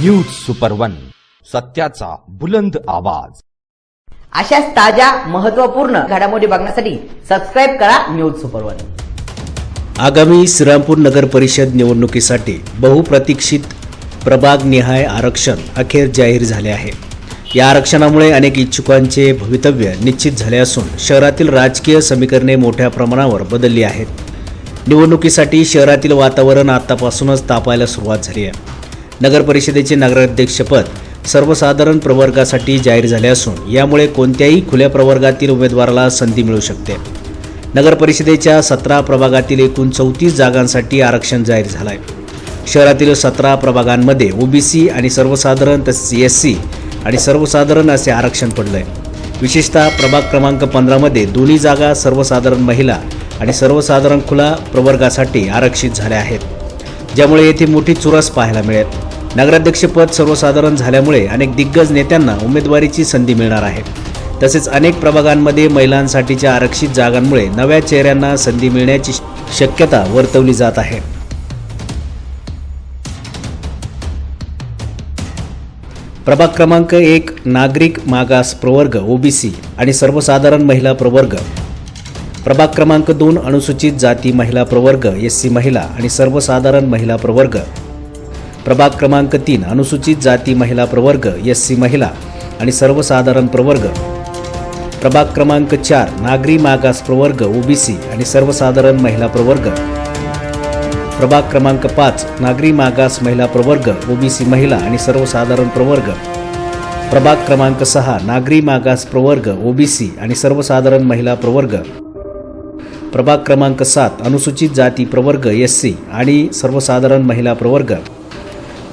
News super one सत्याचा बुलंद आवाज. अशाच ताज्या महत्त्वपूर्ण घडामोडी बघण्यासाठी सबस्क्राईब करा न्यूज सुपर वन आगामी श्रीरामपूर नगर परिषद निवडणुकीसाठी बहुप्रतीक्षित प्रभागनिहाय आरक्षण अखेर जाहीर झाले आहे. या आरक्षणामुळे अनेक इच्छुकांचे भवितव्य निश्चित झाले असून शहरातील राजकीय समीकरणे मोठ्या प्रमाणावर बदलली आहेत. निवडणुकीसाठी शहरातील वातावरण आतापासूनच तापायला सुरुवात झाली आहे. नगरपरिषदेचे नगराध्यक्षपद सर्वसाधारण प्रवर्गासाठी जाहीर झाले असून यामुळे कोणत्याही खुल्या प्रवर्गातील उमेदवाराला संधी मिळू शकते. नगरपरिषदेच्या सतरा प्रभागातील एकूण चौतीस जागांसाठी आरक्षण जाहीर झालं आहे शहरातील सतरा प्रभागांमध्ये ओबीसी आणि सर्वसाधारण तसेच एस सी आणि सर्वसाधारण असे आरक्षण पडलं आहे विशेषतः प्रभाग क्रमांक पंधरामध्ये दोन्ही जागा सर्वसाधारण महिला आणि सर्वसाधारण खुला प्रवर्गासाठी आरक्षित झाल्या आहेत ज्यामुळे येथे मोठी चुरस पाहायला मिळेल. नगराध्यक्षपद सर्वसाधारण झाल्यामुळे अनेक दिग्गज नेत्यांना उमेदवारीची संधी मिळणार आहे. तसेच अनेक प्रभागांमध्ये महिलांसाठीच्या आरक्षित जागांमुळे नव्या चेहऱ्यांना संधी मिळण्याची शक्यता वर्तवली जात आहे. प्रभाग क्रमांक एक नागरिक मागास प्रवर्ग ओबीसी आणि सर्वसाधारण महिला प्रवर्ग. प्रभाग क्रमांक दोन अनुसूचित जाती महिला प्रवर्ग एस सी महिला आणि सर्वसाधारण महिला प्रवर्ग. प्रभाग क्रमांक तीन अनुसूचित जाती महिला प्रवर्ग एस सी महिला आणि सर्वसाधारण प्रवर्ग. प्रभाग क्रमांक चार नागरी मागास प्रवर्ग ओबीसी आणि सर्वसाधारण महिला प्रवर्ग. प्रभाग क्रमांक पाच नागरी मागास महिला प्रवर्ग ओबीसी महिला आणि सर्वसाधारण प्रवर्ग. प्रभाग क्रमांक सहा नागरी मागास प्रवर्ग ओबीसी आणि सर्वसाधारण महिला प्रवर्ग. प्रभाग क्रमांक सात अनुसूचित जाती प्रवर्ग एस सी आणि सर्वसाधारण महिला प्रवर्ग.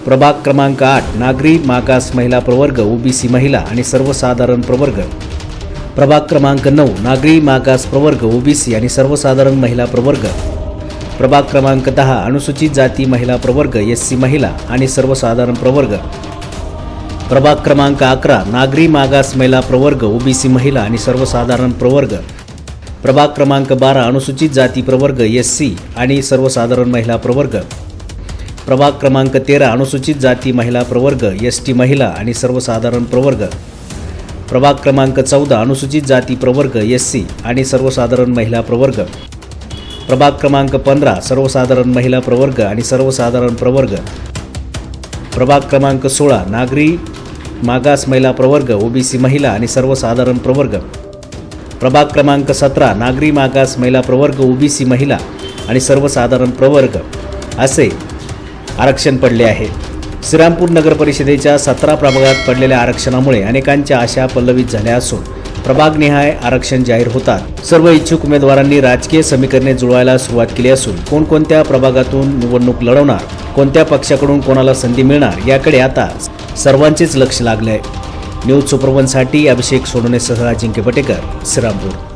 प्रभाग क्रमांक आठ नागरी मागास महिला प्रवर्ग ओबीसी महिला आणि सर्वसाधारण प्रवर्ग. प्रभाग क्रमांक नऊ नागरी मागास प्रवर्ग ओबीसी आणि सर्वसाधारण महिला प्रवर्ग. प्रभाग क्रमांक दहा अनुसूचित जाती महिला प्रवर्ग एस सी महिला आणि सर्वसाधारण प्रवर्ग. प्रभाग क्रमांक अकरा नागरी मागास महिला प्रवर्ग ओबीसी महिला आणि सर्वसाधारण प्रवर्ग. प्रभाग क्रमांक बारा अनुसूचित जाती प्रवर्ग एस सी आणि सर्वसाधारण महिला प्रवर्ग. प्रभाग क्रमांक तेरा अनुसूचित जाती महिला प्रवर्ग एस टी महिला आणि सर्वसाधारण प्रवर्ग. प्रभाग क्रमांक चौदा अनुसूचित जाती प्रवर्ग एस सी आणि सर्वसाधारण महिला प्रवर्ग. प्रभाग क्रमांक पंधरा सर्वसाधारण महिला प्रवर्ग आणि सर्वसाधारण प्रवर्ग. प्रभाग क्रमांक सोळा नागरी मागास महिला प्रवर्ग ओबीसी महिला आणि सर्वसाधारण प्रवर्ग. प्रभाग क्रमांक सतरा नागरी मागास महिला प्रवर्ग ओबीसी महिला आणि सर्वसाधारण प्रवर्ग. असे आरक्षण पडले आहे. श्रीरामपूर नगर परिषदेच्या सतरा प्रभागात पडलेल्या आरक्षणामुळे अनेकांच्या आशा पल्लवित झाल्या असून प्रभागनिहाय आरक्षण जाहीर होतात. सर्व इच्छुक उमेदवारांनी राजकीय समीकरणे जुळवायला सुरुवात केली असून कोणकोणत्या प्रभागातून निवडणूक लढवणार कोणत्या पक्षाकडून कोणाला संधी मिळणार याकडे आता सर्वांचेच लक्ष लागले आहे न्यूज सुपरवनसाठी अभिषेक सोडणेसह अजिंक्य पटेकर श्रीरामपूर.